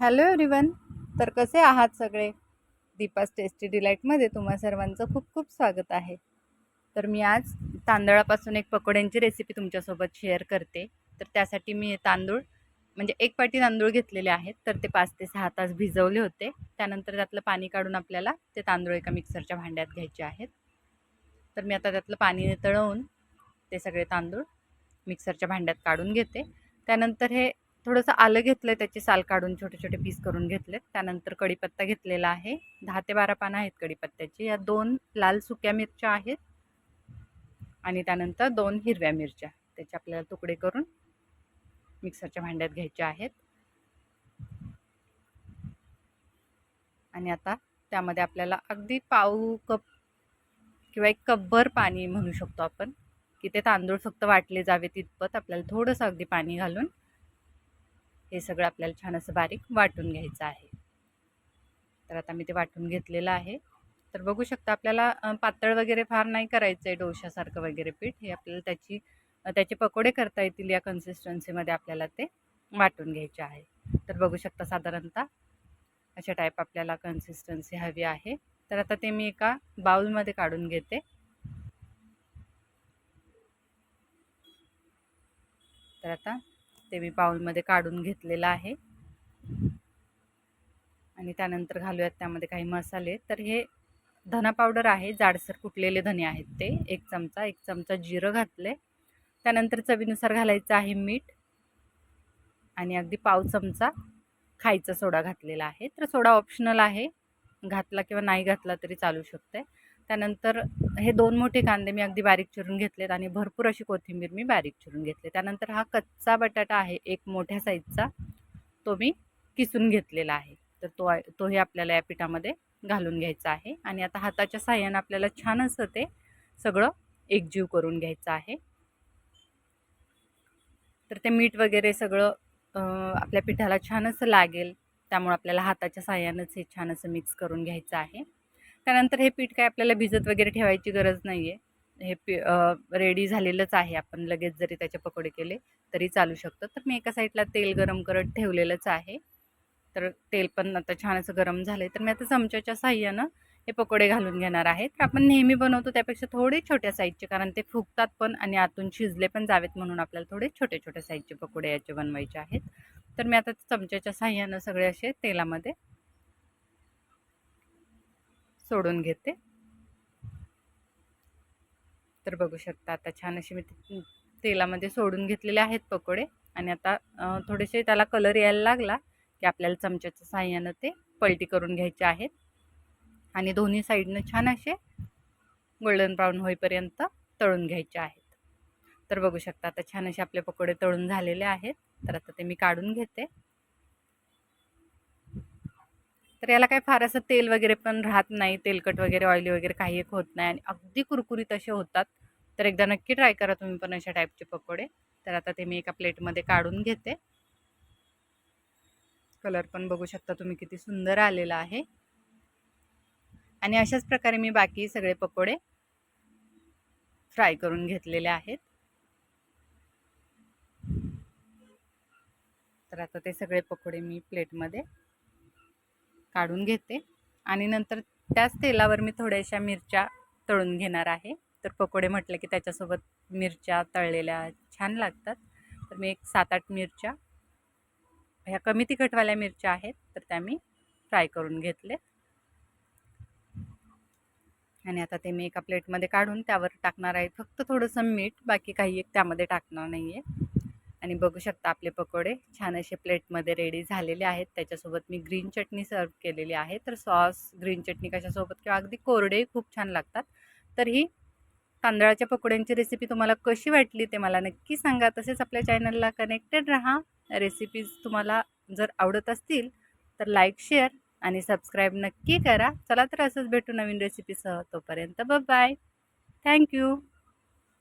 Hello everyone तर कसे आहात सगळे? दीपास टेस्टी डिलाईटमध्ये तुम्हा सर्वांचं खूप खूप स्वागत आहे. तर मी आज तांदळापासून एक पकोड्यांची रेसिपी तुमच्यासोबत शेअर करते. तर त्यासाठी मी तांदूळ म्हणजे एक पाटी तांदूळ घेतलेले आहेत. तर ते पाच ते सहा तास भिजवले होते. त्यानंतर त्यातलं पाणी काढून आपल्याला ते तांदूळ एका मिक्सरच्या भांड्यात घ्यायचे आहेत. तर मी आता त्यातलं पाणी तळवून ते सगळे तांदूळ मिक्सरच्या भांड्यात काढून घेते. त्यानंतर हे थोडंसं आलं घेतलं आहे त्याची साल काढून छोटे छोटे पीस करून घेतलेत. त्यानंतर कढीपत्ता घेतलेला आहे. दहा ते बारा पानं आहेत कढीपत्त्याची. या दोन लाल सुक्या मिरच्या आहेत आणि त्यानंतर दोन हिरव्या मिरच्या. त्याचे आपल्याला तुकडे करून मिक्सरच्या भांड्यात घ्यायच्या आहेत. आणि आता त्यामध्ये आपल्याला अगदी पाऊ कप किंवा एक कपभर पाणी म्हणू शकतो आपण की ते तांदूळ फक्त वाटले जावे तितपत आपल्याला थोडंसं अगदी पाणी घालून हे सगळं आपल्याला छान असं बारीक वाटून घ्यायचं आहे. तर आता मी ते वाटून घेतलेलं आहे. तर बघू शकता आपल्याला पातळ वगैरे फार नाही करायचं आहे डोशासारखं वगैरे पीठ. हे आपल्याला त्याची त्याचे पकोडे करता येतील या कन्सिस्टन्सीमध्ये आपल्याला ते वाटून घ्यायचे आहे. तर बघू शकता साधारणतः अशा टाईप आपल्याला कन्सिस्टन्सी हवी आहे. तर आता ते मी एका बाउलमध्ये काढून घेते. तर आता ते मी बाउलमध्ये काढून घेतलेलं आहे. आणि त्यानंतर घालूयात त्यामध्ये काही मसाले. तर हे धना पावडर आहे जाडसर कुटलेले धने आहेत ते. एक चमचा एक चमचा जिरं घातले त्यानंतर चवीनुसार घालायचं आहे मीठ. आणि अगदी पाव चमचा खायचा सोडा घातलेला आहे. तर सोडा ऑप्शनल आहे. घातला किंवा नाही घातला तरी चालू शकते त्यानंतर हे दोन मोठे कांदे मी अगदी बारीक चिरून घेतलेत आणि भरपूर अशी कोथिंबीर मी बारीक चिरून घेतले. त्यानंतर हा कच्चा बटाटा आहे एक मोठ्या साईजचा तो मी किसून घेतलेला आहे. तर तो तोही आपल्याला या पिठामध्ये घालून घ्यायचा आहे आणि आता हाताच्या साह्यानं आपल्याला छान असं ते सगळं एकजीव करून घ्यायचं आहे. तर ते मीठ वगैरे सगळं आपल्या पिठाला छान असं लागेल त्यामुळे आपल्याला हाताच्या साह्यानंच हे छान असं मिक्स करून घ्यायचं आहे. त्यानंतर हे पीठ काय आपल्याला भिजत वगैरे ठेवायची गरज नाही आहे हे पी रेडी झालेलंच आहे. आपण लगेच जरी त्याचे पकोडे केले तरी चालू शकतं. तर मी एका साईडला तेल गरम करत ठेवलेलंच आहे. तर तेल पण आता छान असं गरम झालं आहे तर मी आता चमच्याच्या साह्यानं हे पकोडे घालून घेणार आहे. तर आपण नेहमी बनवतो त्यापेक्षा थोडे छोट्या साईजचे कारण ते फुगतात पण आणि आतून शिजले पण जावेत म्हणून आपल्याला थोडे छोटे छोटे साईजचे पकोडे याचे बनवायचे आहेत. तर मी आता चमच्याच्या साह्यानं सगळे असे तेलामध्ये सोडून घेते. तर बघू शकता आता छान असे मी तेलामध्ये सोडून घेतलेले आहेत पकोडे. आणि आता थोडेसे त्याला कलर यायला लागला की आपल्याला चमच्याच्या साह्यानं ते पलटी करून घ्यायचे आहेत. आणि दोन्ही साईडनं छान असे गोल्डन ब्राऊन होईपर्यंत तळून घ्यायचे आहेत. तर बघू शकता आता छान असे आपले पकोडे तळून झालेले आहेत. तर आता ते मी काढून घेते. तर याला काय फार असं तेल वगैरे पण राहत नाही. तेलकट वगैरे ऑइली वगैरे काही एक होत नाही. आणि अगदी कुरकुरीत असे होतात. तर एकदा नक्की ट्राय करा तुम्ही पण अशा टाईपचे पकोडे. तर आता ते मी एका प्लेटमध्ये काढून घेते. कलर पण बघू शकता तुम्ही किती सुंदर आलेला आहे. आणि अशाच प्रकारे मी बाकी सगळे पकोडे फ्राय करून घेतलेले आहेत. तर आता ते सगळे पकोडे मी प्लेटमध्ये काढून घेते. आणि नंतर त्याच तेलावर मी थोड्याशा मिरच्या तळून घेणार आहे. तर पकोडे म्हटले की त्याच्यासोबत मिरच्या तळलेल्या छान लागतात. तर मी एक सात आठ मिरच्या ह्या कमी तिखटवाल्या मिरच्या आहेत तर त्या मी फ्राय करून घेतले. आणि आता ते मी एका प्लेटमध्ये काढून त्यावर टाकणार आहे. फक्त थोडंसं मीठ बाकी काही एक त्यामध्ये टाकणार नाही आहे आणि बघू शकता आपले पकोडे. छान असे प्लेटमध्ये रेडी झालेले आहेत. त्याच्यासोबत मी ग्रीन चटणी सर्व केलेली आहे. तर सॉस ग्रीन चटणी कशासोबत किंवा अगदी कोरडे खूप छान लागतात. तर ही तांदळाच्या पकोड्यांची रेसिपी तुम्हाला कशी वाटली ते मला नक्की सांगा. तसेच आपल्या चॅनलला कनेक्टेड राहा. रेसिपीज तुम्हाला जर आवडत असतील तर लाईक शेअर आणि सबस्क्राईब नक्की करा. चला तर असंच भेटू नवीन रेसिपीसह तोपर्यंत बाय थँक्यू